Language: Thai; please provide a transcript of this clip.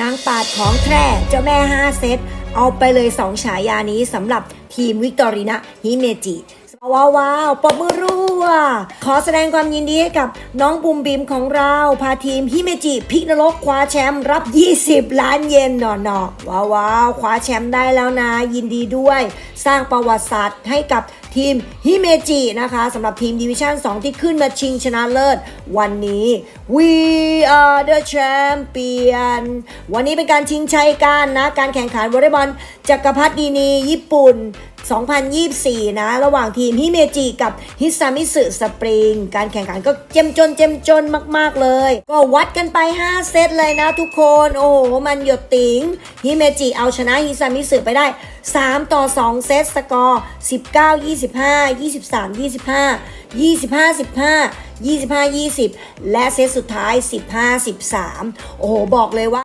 นางปาดของแท้เจ้าแม่5เซตเอาไปเลย 2 ฉายานี้สำหรับทีมวิกตอรีนาฮิเมจิ ว้าวว้าวปรบมือรัว ขอแสดงความยินดีให้กับน้องบุมบิมของเรา พาทีมฮิเมจิพิกนรกคว้าแชมป์รับ 20 ล้านเยนหนอหนอว้าวว้าวคว้าแชมป์ได้แล้วนะ ยินดีด้วย สร้างประวัติศาสตร์ให้กับทีมฮิเมจินะคะสำหรับทีมดิวิชั่น 2 ที่ขึ้นมาชิงชนะเลิศ วันนี้ we are the champion วันนี้เป็นการชิงชัยกันนะ การแข่งขันวอลเลย์บอลจักรพรรดินีญี่ปุ่น 2024 นะ ระหว่างทีมฮิเมจิกับฮิซามิสึสปริง การแข่งขันก็เจ็มจนเจ็มจนมาก ๆ เลย ก็วัดกันไป 5 เซตเลยนะทุกคน โอ้โห มันหยดติงฮิเมจิเอาชนะฮิซามิสึไปได้ 3 ต่อ 2 เซตสกอร์ 19 25 23 25 25 15 25 20 และเซตสุดท้าย 15 13 โอ้โห บอกเลยว่า